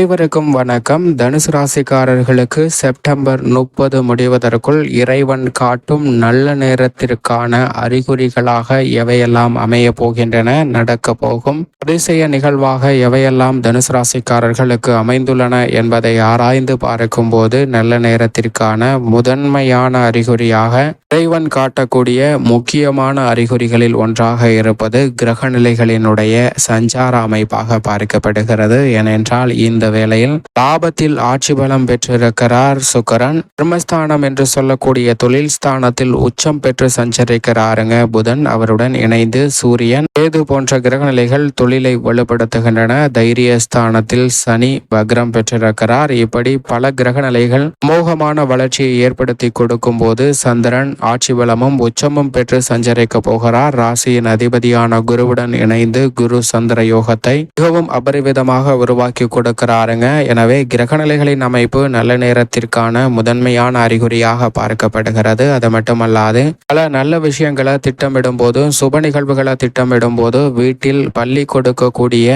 அனைவருக்கும் வணக்கம். தனுசு ராசிக்காரர்களுக்கு செப்டம்பர் முப்பது முடிவதற்குள் இறைவன் காட்டும் நல்ல நேரத்திற்கான அறிகுறிகளாக எவையெல்லாம் அமைய போகின்றன நடக்க போகும். அதிசய நிகழ்வாக எவையெல்லாம் தனுசு ராசிக்காரர்களுக்கு அமைந்துள்ளன என்பதை ஆராய்ந்து பார்க்கும்போது நல்ல நேரத்திற்கான முதன்மையான அறிகுறியாக இறைவன் காட்டக்கூடிய முக்கியமான அறிகுறிகளில் ஒன்றாக இருப்பது கிரக நிலைகளினுடைய சஞ்சார அமைப்பாக பார்க்கப்படுகிறது. ஏனென்றால் இந்த வேளையில் லாபத்தில் ஆட்சி பலம் பெற்றிருக்கிறார் சுக்கரன். பிரம்மஸ்தானம் என்று சொல்லக்கூடிய தொழில் ஸ்தானத்தில் உச்சம் பெற்று சஞ்சரிக்கிறாருங்க புதன். அவருடன் இணைந்து சூரியன் ஏது போன்ற கிரகநிலைகள் தொழிலை வலுப்படுத்துகின்றன. தைரிய ஸ்தானத்தில் சனி வக்ரம் பெற்றிருக்கிறார். இப்படி பல கிரகநிலைகள் மோகமான வளர்ச்சியை ஏற்படுத்தி கொடுக்கும் போது சந்திரன் ஆட்சி பலமும் உச்சமும் பெற்று சஞ்சரிக்க போகிறார். ராசியின் அதிபதியான குருவுடன் இணைந்து குரு சந்திர யோகத்தை மிகவும் அபரிவிதமாக உருவாக்கி கொடுக்கிறாருங்க. எனவே கிரகநிலைகளின் அமைப்பு நல்ல நேரத்திற்கான முதன்மையான அறிகுறியாக பார்க்கப்படுகிறது. அது மட்டுமல்லாது பல நல்ல விஷயங்களை திட்டமிடும் போது சுப நிகழ்வுகளை திட்டமிடும் போது வீட்டில் பள்ளி கொடுக்கக்கூடிய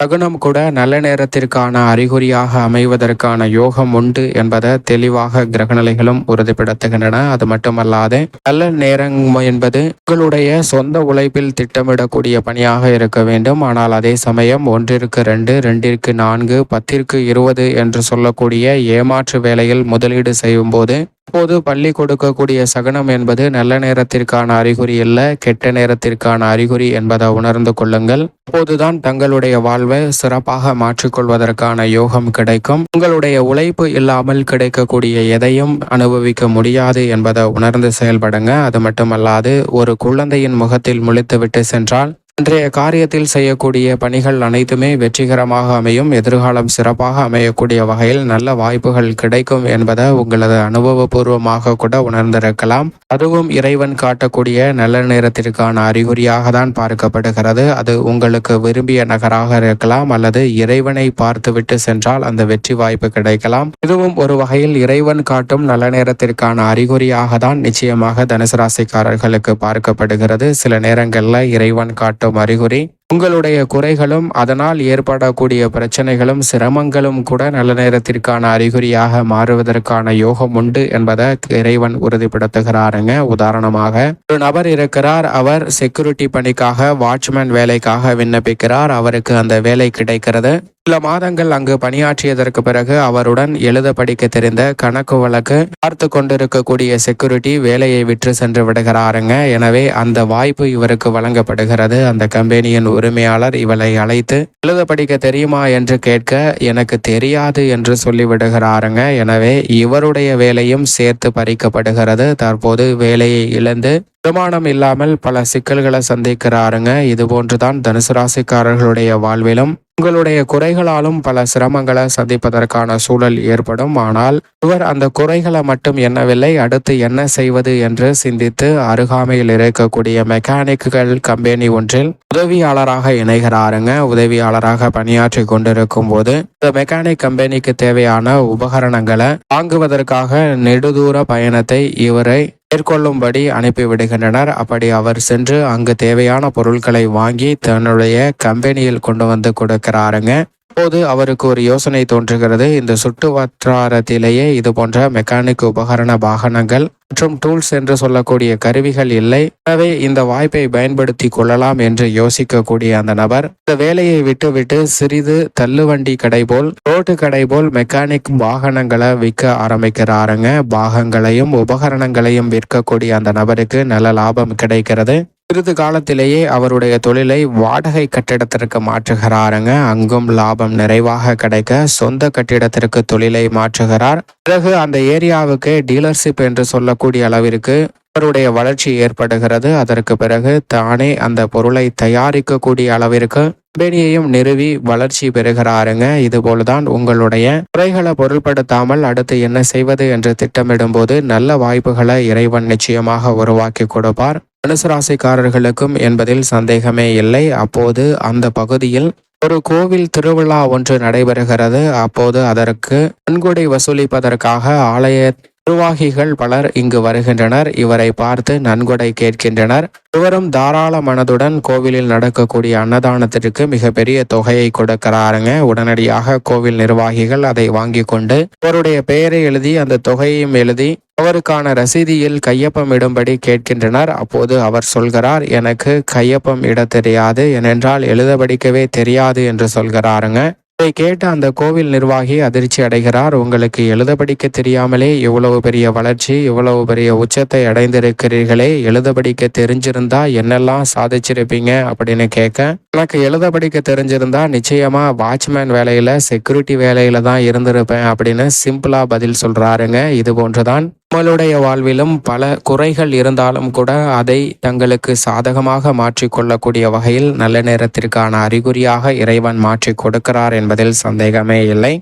சகுனம் கூட நல்ல நேரத்திற்கான அறிகுறியாக அமைவதற்கான யோகம் உண்டு என்பதை தெளிவாக கிரகநிலைகளும் உறுதிப்படுத்துகின்றன. அது மட்டுமல்லாது நல்ல நேரம் என்பது உங்களுடைய சொந்த உழைப்பில் திட்டமிடக்கூடிய பணியாக இருக்க வேண்டும். ஆனால் அதே சமயம் ஒன்றிற்கு ரெண்டு ரெண்டிற்கு நான்கு பத்திற்கு இருபது என்று சொல்லக்கூடிய ஏமாற்று வேலையில் முதலீடு செய்யும் போது அப்போது பள்ளி கொடுக்கக்கூடிய சகனம் என்பது நல்ல நேரத்திற்கான அறிகுறி அல்ல கெட்ட நேரத்திற்கான அறிகுறி என்பதை உணர்ந்து கொள்ளுங்கள். அப்போதுதான் தங்களுடைய வாழ்வை சிறப்பாக மாற்றிக்கொள்வதற்கான யோகம் கிடைக்கும். உங்களுடைய உழைப்பு இல்லாமல் கிடைக்கக்கூடிய எதையும் அனுபவிக்க முடியாது என்பதை உணர்ந்து செயல்படுங்க. அது மட்டுமல்லாது ஒரு குழந்தையின் முகத்தில் முழித்துவிட்டு சென்றால் இன்றைய காரியத்தில் செய்யக்கூடிய பணிகள் அனைத்துமே வெற்றிகரமாக அமையும். எதிர்காலம் சிறப்பாக அமையக்கூடிய வகையில் நல்ல வாய்ப்புகள் கிடைக்கும் என்பதை உங்களது அனுபவபூர்வமாக கூட உணர்ந்திருக்கலாம். அதுவும் இறைவன் காட்டக்கூடிய நல்ல நேரத்திற்கான அறிகுறியாக தான் பார்க்கப்படுகிறது. அது உங்களுக்கு விரும்பிய நகராக இருக்கலாம் அல்லது இறைவனை பார்த்துவிட்டு சென்றால் அந்த வெற்றி வாய்ப்பு கிடைக்கலாம். இதுவும் ஒரு வகையில் இறைவன் காட்டும் நல்ல நேரத்திற்கான அறிகுறியாக தான் நிச்சயமாக தனுசு ராசிக்காரர்களுக்கு பார்க்கப்படுகிறது. சில நேரங்களில் இறைவன் காட்டும் காட்டும் அறிகுறி உங்களுடைய குறைகளும் அதனால் ஏற்படக்கூடிய பிரச்சனைகளும் சிரமங்களும் கூட நல்ல நேரத்திற்கான அறிகுறியாக மாறுவதற்கான யோகம் உண்டு என்பதை இறைவன் உறுதிப்படுத்துகிறாருங்க. உதாரணமாக ஒரு நபர் இருக்கிறார் அவர் செக்யூரிட்டி பணிக்காக வாட்ச்மேன் வேலைக்காக விண்ணப்பிக்கிறார் அவருக்கு அந்த வேலை கிடைக்கிறது. சில மாதங்கள் அங்கு பணியாற்றியதற்கு பிறகு அவருடன் எழுத படிக்க தெரிந்த கணக்கு வழக்கு பார்த்து கொண்டிருக்கக்கூடிய செக்யூரிட்டி வேலையை விற்று சென்று விடுகிறாருங்க. எனவே அந்த வாய்ப்பு இவருக்கு வழங்கப்படுகிறது. அந்த கம்பெனியின் உரிமையாளர் இவளை அழைத்து எழுத படிக்க தெரியுமா என்று கேட்க எனக்கு தெரியாது என்று சொல்லிவிடுகிறாருங்க எனவே இவருடைய வேலையும் சேர்த்து பறிக்கப்படுகிறது. தற்போது வேலையை இழந்து வருமானம் இல்லாமல் பல சிக்கல்களை சந்திக்கிறாருங்க. இது போன்றுதான் தனுசு ராசிக்காரர்களுடைய வாழ்விலும் உங்களுடைய குறைகளாலும் பல சிரமங்களை சந்திப்பதற்கான சூழல் ஏற்படும். ஆனால் இவர் அந்த குறைகளை மட்டும் எண்ணவில்லை அடுத்து என்ன செய்வது என்று சிந்தித்து அருகாமையில் இருக்கக்கூடிய மெக்கானிக்குகள் கம்பெனி ஒன்றில் உதவியாளராக இணைகிறாருங்க. உதவியாளராக பணியாற்றி கொண்டிருக்கும் போது இந்த மெக்கானிக் கம்பெனிக்கு தேவையான உபகரணங்களை வாங்குவதற்காக நெடுதூர பயணத்தை இவரை மேற்கொள்ளும்படி அனுப்பிவிடுகின்றனர் அப்படி அவர் சென்று அங்கு தேவையான பொருட்களை வாங்கி தன்னுடைய கம்பெனியில் கொண்டு வந்து கொடுக்கிறாருங்க. அப்போது அவருக்கு ஒரு யோசனை தோன்றுகிறது. இந்த சுட்டு வட்டாரத்திலேயே இது போன்ற மெக்கானிக் உபகரண வாகனங்கள் மற்றும் டூல்ஸ் என்று சொல்லக்கூடிய கருவிகள் இல்லை. எனவே இந்த வாய்ப்பை பயன்படுத்தி கொள்ளலாம் என்று யோசிக்கக்கூடிய அந்த நபர் இந்த வேலையை விட்டுவிட்டு சிறிது தள்ளுவண்டி கடை போல் ரோட்டு கடை போல் மெக்கானிக் வாகனங்களை விற்க ஆரம்பிக்கிறாருங்க. பாகங்களையும் உபகரணங்களையும் விற்கக்கூடிய அந்த நபருக்கு நல்ல லாபம் கிடைக்கிறது. சிறிது காலத்திலேயே அவருடைய தொழிலை வாடகை கட்டிடத்திற்கு மாற்றுகிறாருங்க. அங்கும் லாபம் நிறைவாக கிடைக்க சொந்த கட்டிடத்திற்கு தொழிலை மாற்றுகிறார். பிறகு அந்த ஏரியாவுக்கு டீலர்ஷிப் என்று சொல்லக்கூடிய அளவிற்கு அவருடைய வளர்ச்சி ஏற்படுகிறது. அதற்கு பிறகு தானே அந்த பொருளை தயாரிக்கக்கூடிய அளவிற்கு கம்பெனியையும் நிறுவி வளர்ச்சி பெறுகிறாருங்க. இது போலதான் உங்களுடைய குறைகளை பொருள்படுத்தாமல் அடுத்து என்ன செய்வது என்று திட்டமிடும் போது நல்ல வாய்ப்புகளை இறைவன் நிச்சயமாக உருவாக்கி கொடுப்பார். தனுசுராசிக்காரர்களுக்கும் என்பதில் சந்தேகமே இல்லை. அப்போது அந்த பகுதியில் ஒரு கோவில் திருவிழா ஒன்று நடைபெறுகிறது. அப்போது அதற்கு நன்கொடை வசூலிப்பதற்காக ஆலய நிர்வாகிகள் பலர் இங்கு வருகின்றனர். இவரை பார்த்து நன்கொடை கேட்கின்றனர். இவரும் தாராள மனதுடன் கோவிலில் நடக்கக்கூடிய அன்னதானத்திற்கு மிகப்பெரிய தொகையை கொடுக்கிறாருங்க. உடனடியாக கோவில் நிர்வாகிகள் அதை வாங்கி கொண்டு அவருடைய பெயரை எழுதி அந்த தொகையையும் எழுதி அவருக்கான ரசீதியில் கையொப்பம் இடும்படி கேட்கின்றனர். அப்போது அவர் சொல்கிறார் எனக்கு கையொப்பம் இட தெரியாது. ஏனென்றால் எழுத படிக்கவே தெரியாது என்று சொல்கிறாருங்க. இதை கேட்ட அந்த கோவில் நிர்வாகி அதிர்ச்சி அடைகிறார். உங்களுக்கு எழுத படிக்க தெரியாமலே இவ்வளவு பெரிய வளர்ச்சி இவ்வளவு பெரிய உச்சத்தை அடைந்திருக்கிறீர்களே எழுத படிக்க தெரிஞ்சிருந்தா என்னெல்லாம் சாதிச்சிருப்பீங்க? அப்படின்னு கேட்க எனக்கு எழுத படிக்க தெரிஞ்சிருந்தா நிச்சயமா வாட்ச்மேன் வேலையில செக்யூரிட்டி வேலையில தான் இருந்திருப்பேன் அப்படின்னு சிம்பிளா பதில் சொல்றாருங்க. இது போன்றுதான் நம்மளுடைய வாழ்விலும் பல குறைகள் இருந்தாலும் கூட அதை தங்களுக்கு சாதகமாக மாற்றிக்கொள்ளக்கூடிய வகையில் நல்ல நேரத்திற்கான அறிகுறியாக இறைவன் மாற்றி கொடுக்கிறார் என்பதில் சந்தேகமே இல்லை.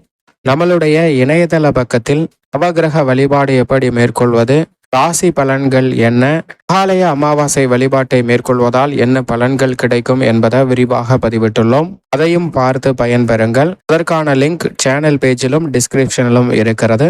நம்மளுடைய இணையதள பக்கத்தில் நவகிரக வழிபாடு எப்படி மேற்கொள்வது ராசி பலன்கள் என்ன மகாலய அமாவாசை வழிபாட்டை மேற்கொள்வதால் என்ன பலன்கள் கிடைக்கும் என்பதை விரிவாக பதிவிட்டுள்ளோம். அதையும் பார்த்து பயன்பெறுங்கள். அதற்கான லிங்க் சேனல் பேஜிலும் டிஸ்கிரிப்ஷனிலும் இருக்கிறது.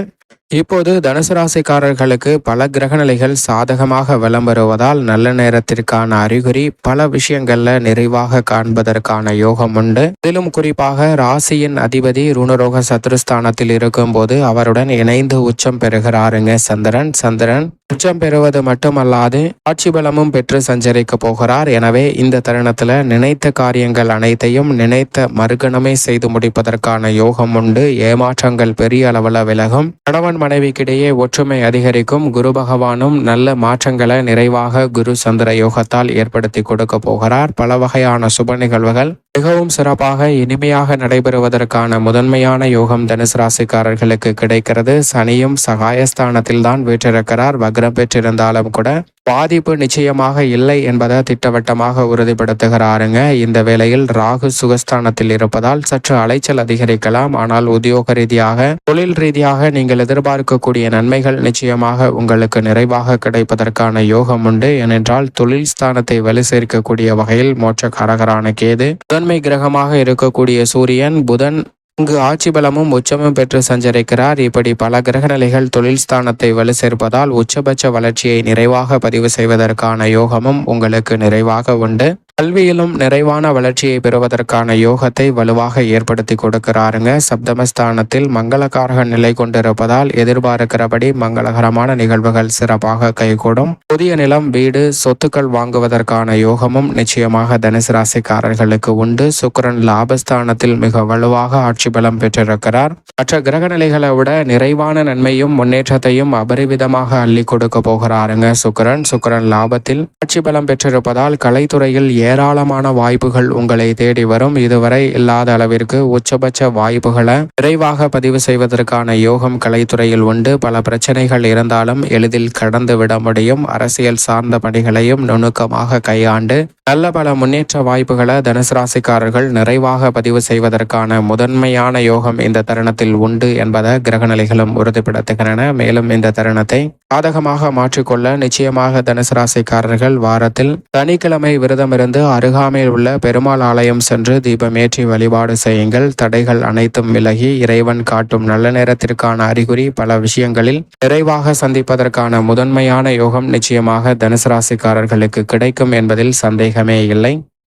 இப்போது தனுசு ராசிக்காரர்களுக்கு பல கிரகநிலைகள் சாதகமாக வலம் வருவதால் நல்ல நேரத்திற்கான அறிகுறி பல விஷயங்கள்ல நிறைவாக காண்பதற்கான யோகம் உண்டு. இதிலும் குறிப்பாக ராசியின் அதிபதி ருணரோக சத்ருஸ்தானத்தில் இருக்கும்போது அவருடன் இணைந்து உச்சம் பெறுகிறாருங்க சந்திரன். சந்திரன் உச்சம் பெறுவது மட்டுமல்லாது ஆட்சி பலமும் பெற்று சஞ்சரிக்க போகிறார். எனவே இந்த தருணத்துல நினைத்த காரியங்கள் அனைத்தையும் நினைத்த மறுகணமே செய்து முடிப்பதற்கான யோகம் உண்டு. ஏமாற்றங்கள் பெரிய அளவில் விலகும். கணவன் மனைவிக்கிடையே ஒற்றுமை அதிகரிக்கும். குரு பகவானும் நல்ல மாற்றங்களை நிறைவாக குரு சந்திர யோகத்தால் ஏற்படுத்தி கொடுக்க போகிறார். பல வகையான சுப நிகழ்வுகள் மிகவும் சிறப்பாக இனிமையாக நடைபெறுவதற்கான முதன்மையான யோகம் தனுசு ராசிக்காரர்களுக்கு கிடைக்கிறது. சனியும் சகாயஸ்தானத்தில் தான் வீற்றிருக்கிறார். வக்ரம் பெற்றிருந்தாலும் கூட பாதிப்பு நிச்சயமாக இல்லை என்பதை திட்டவட்டமாக உறுதிப்படுத்துகிறாருங்க. இந்த வேளையில் ராகு சுகஸ்தானத்தில் இருப்பதால் சற்று அலைச்சல் அதிகரிக்கலாம். ஆனால் உத்தியோக ரீதியாக தொழில் ரீதியாக நீங்கள் எதிர்பார்க்கக்கூடிய நன்மைகள் நிச்சயமாக உங்களுக்கு நிறைவாக கிடைப்பதற்கான யோகம் உண்டு. ஏனென்றால் தொழில் ஸ்தானத்தை வலு சேர்க்கக்கூடிய வகையில் மோட்சக்காரகரான கேது முதன்மை கிரகமாக இருக்கக்கூடிய சூரியன் புதன் இங்கு ஆட்சி பலமும் உச்சமும் பெற்று சஞ்சரிக்கிறார். இப்படி பல கிரகநிலைகள் தொழில் ஸ்தானத்தை வலு சேர்ப்பதால் உச்சபட்ச வளர்ச்சியை நிறைவாக பதிவு செய்வதற்கான யோகமும் உங்களுக்கு நிறைவாக உண்டு. கல்வியிலும் நிறைவான வளர்ச்சியை பெறுவதற்கான யோகத்தை வலுவாக ஏற்படுத்தி கொடுக்கிறாருங்க. சப்தமஸ்தானத்தில் மங்களகாரக நிலை கொண்டிருப்பதால் எதிர்பார்க்கிறபடி மங்களகரமான நிகழ்வுகள் சிறப்பாக கைகூடும். புதிய நிலம் வீடு சொத்துக்கள் வாங்குவதற்கான யோகமும் நிச்சயமாக தனுசு ராசிக்காரர்களுக்கு உண்டு. சுக்கரன் லாபஸ்தானத்தில் மிக வலுவாக ஆட்சி பலம் பெற்றிருக்கிறார். மற்ற கிரக நிலைகளை விட நிறைவான நன்மையும் முன்னேற்றத்தையும் அபரிவிதமாக அள்ளி கொடுக்க போகிறாருங்க சுக்கரன். சுக்கரன் லாபத்தில் ஆட்சி பலம் பெற்றிருப்பதால் கலைத்துறையில் ஏராளமான வாய்ப்புகள் உங்களை தேடி வரும். இதுவரை இல்லாத அளவிற்கு உச்சபட்ச வாய்ப்புகளை விரைவாக பதிவு செய்வதற்கான யோகம் கலைத்துறையில் உண்டு. பல பிரச்சனைகள் இருந்தாலும் எளிதில் கடந்து விட முடியும். அரசியல் சார்ந்த பணிகளையும் நுணுக்கமாக கையாண்டு நல்ல பல முன்னேற்ற வாய்ப்புகளை தனுசு ராசிக்காரர்கள் நிறைவாக பதிவு செய்வதற்கான முதன்மையான யோகம் இந்த தருணத்தில் உண்டு என்பதை கிரகநிலைகளும் உறுதிப்படுத்துகின்றன. மேலும் இந்த தருணத்தை சாதகமாக மாற்றிக்கொள்ள நிச்சயமாக தனுசு ராசிக்காரர்கள் வாரத்தில் சனிக்கிழமை விரதம் இருந்து விரதமிருந்து அருகாமையில் உள்ள பெருமாள் ஆலயம் சென்று தீபமேற்றி வழிபாடு செய்யுங்கள். தடைகள் அனைத்தும் விலகி இறைவன் காட்டும் நல்ல நேரத்திற்கான அறிகுறி பல விஷயங்களில் நிறைவாக சந்திப்பதற்கான முதன்மையான யோகம் நிச்சயமாக தனுசு ராசிக்காரர்களுக்கு கிடைக்கும் என்பதில் சந்தேகமே இல்லை.